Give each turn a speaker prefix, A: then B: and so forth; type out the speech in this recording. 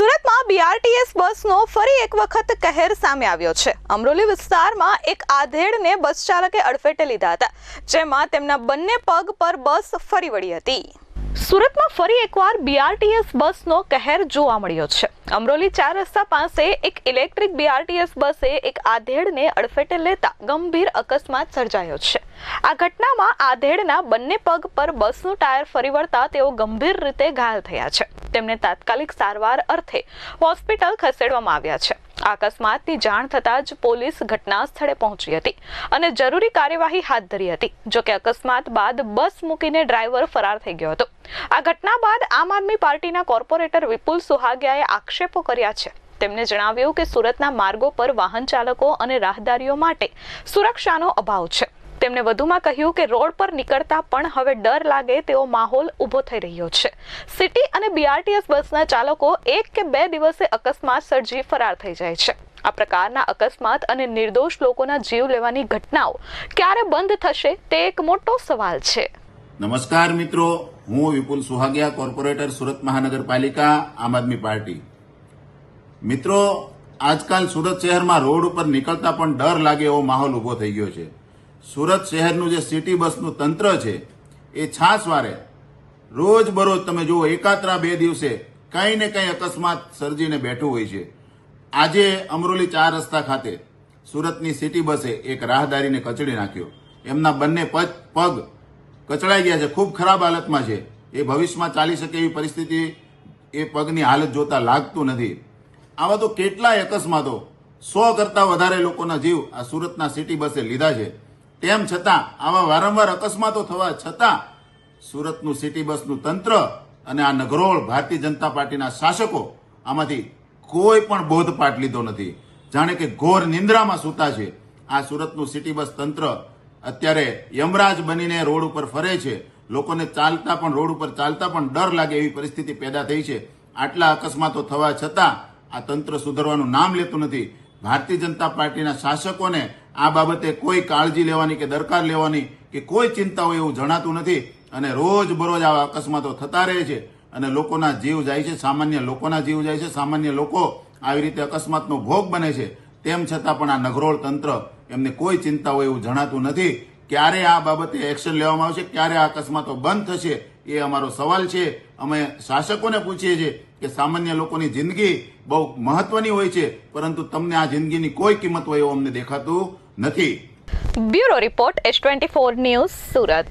A: સુરતમાં બીઆરટીએસ બસનો ફરી એક વખત કહેર સામે આવ્યો છે. અમરોલી વિસ્તારમાં એક આધેડને બસ ચાલકે અડફેટે લીધા હતા, જેમાં તેમના બંને પગ પર બસ ફરી વળી હતી. સુરતમાં ફરી એકવાર બીઆરટીએસ બસનો કહેર જોવા મળ્યો છે. અમરોલી ચાર રસ્તા પાસે એક ઇલેક્ટ્રિક બીઆરટીએસ બસે એક આધેડને અડફેટે લેતા ગંભીર અકસ્માત સર્જાયો છે. આ ઘટનામાં આધેડના બંને પગ પર બસનું ટાયર ફરી વળતા તેઓ ગંભીર રીતે ઘાયલ થયા છે. તેમને તાત્કાલિક સારવાર અર્થે હોસ્પિટલ ખસેડવામાં આવ્યા છે. અકસ્માતની જાણ થતાં જ પોલીસ ઘટના સ્થળે પહોંચી હતી અને જરૂરી કાર્યવાહી હાથ ધરી હતી જોકે અકસ્માત બાદ બસ મૂકીને ડ્રાઈવર ફરાર થઈ ગયો હતો. આ ઘટના બાદ આમ આદમી પાર્ટીના કોર્પોરેટર વિપુલ સુહાગિયાએ આક્ષેપો કર્યા છે. તેમણે જણાવ્યું કે સુરતના માર્ગો પર વાહન ચાલકો અને રાહદારીઓ માટે સુરક્ષાનો અભાવ છે. તેમણે વધુમાં કહ્યું કે રોડ પર નીકળતા પણ હવે ડર લાગે તેવો માહોલ ઊભો થઈ રહ્યો છે. સિટી અને બીઆરટીએસ બસના ચાલકો એક કે બે દિવસે અકસ્માત સર્જી ફરાર થઈ જાય છે. આ પ્રકારના અકસ્માત અને નિર્દોષ લોકોના જીવ લેવાની ઘટનાઓ ક્યારે બંધ થશે તે એક મોટો સવાલ છે.
B: નમસ્કાર મિત્રો, હું વિપુલ સુહાગિયા, કોર્પોરેટર સુરત મહાનગરપાલિકા, આમ આદમી પાર્ટી. મિત્રો, આજકાલ સુરત શહેરમાં રોડ ઉપર નીકળતા પણ ડર લાગે એવો માહોલ ઊભો થઈ ગયો છે. સુરત શહેરનું જે સિટી બસનું તંત્ર છે, એ છાસવારે રોજ બરોજ તમે જુઓ, એકાત્રા બે દિવસે કંઈ ને કંઈ અકસ્માત સર્જીને બેઠું હોય છે. આજે અમરોલી ચાર રસ્તા ખાતે સુરતની સિટી બસે એક રાહદારીને કચડી નાખ્યો. એમના બંને પગ કચડાઈ ગયા છે, ખૂબ ખરાબ હાલતમાં છે. એ ભવિષ્યમાં ચાલી શકે એવી પરિસ્થિતિ એ પગની હાલત જોતા લાગતું નથી. આવા તો કેટલાય અકસ્માતો સો કરતાં વધારે લોકોના જીવ આ સુરતના સિટી બસે લીધા છે. તેમ છતાં આવા વારંવાર અકસ્માતો થવા છતાં સુરતનું સિટી બસનું તંત્ર અને આ નગરોળ ભારતીય જનતા પાર્ટીના શાસકો આમાંથી કોઈ પણ બોધપાઠ લીધો નથી. જાણે કે ઘોર નિંદ્રામાં સૂતા છે. આ સુરતનું સિટી બસ તંત્ર અત્યારે યમરાજ બનીને રોડ ઉપર ફરે છે. લોકોને ચાલતા પણ, રોડ ઉપર ચાલતા પણ ડર લાગે એવી પરિસ્થિતિ પેદા થઈ છે. આટલા અકસ્માતો થવા છતાં આ તંત્ર સુધરવાનું નામ લેતું નથી. ભારતીય જનતા પાર્ટીના શાસકોને આ બાબતે કોઈ કાળજી લેવાની કે દરકાર લેવાની કે કોઈ ચિંતા હોય એવું જણાતું નથી અને રોજ બરોજ આવા અકસ્માતો થતા રહે છે અને લોકોના જીવ જાય છે, સામાન્ય લોકોના જીવ જાય છે, સામાન્ય લોકો આવી રીતે અકસ્માતનો ભોગ બને છે. તેમ છતાં પણ આ નગરોળ તંત્ર એમને કોઈ ચિંતા હોય એવું જણાતું નથી. ક્યારે આ બાબતે એક્શન લેવામાં આવશે, ક્યારે આ અકસ્માતો બંધ થશે એ અમારો સવાલ છે. અમે શાસકોને પૂછીએ છીએ કે સામાન્ય લોકોની જિંદગી બહુ મહત્વની હોય છે, પરંતુ તમને આ જિંદગીની કોઈ કિંમત હોય એવું અમને દેખાતું નથી.
A: Bureau report S twenty four news Surat.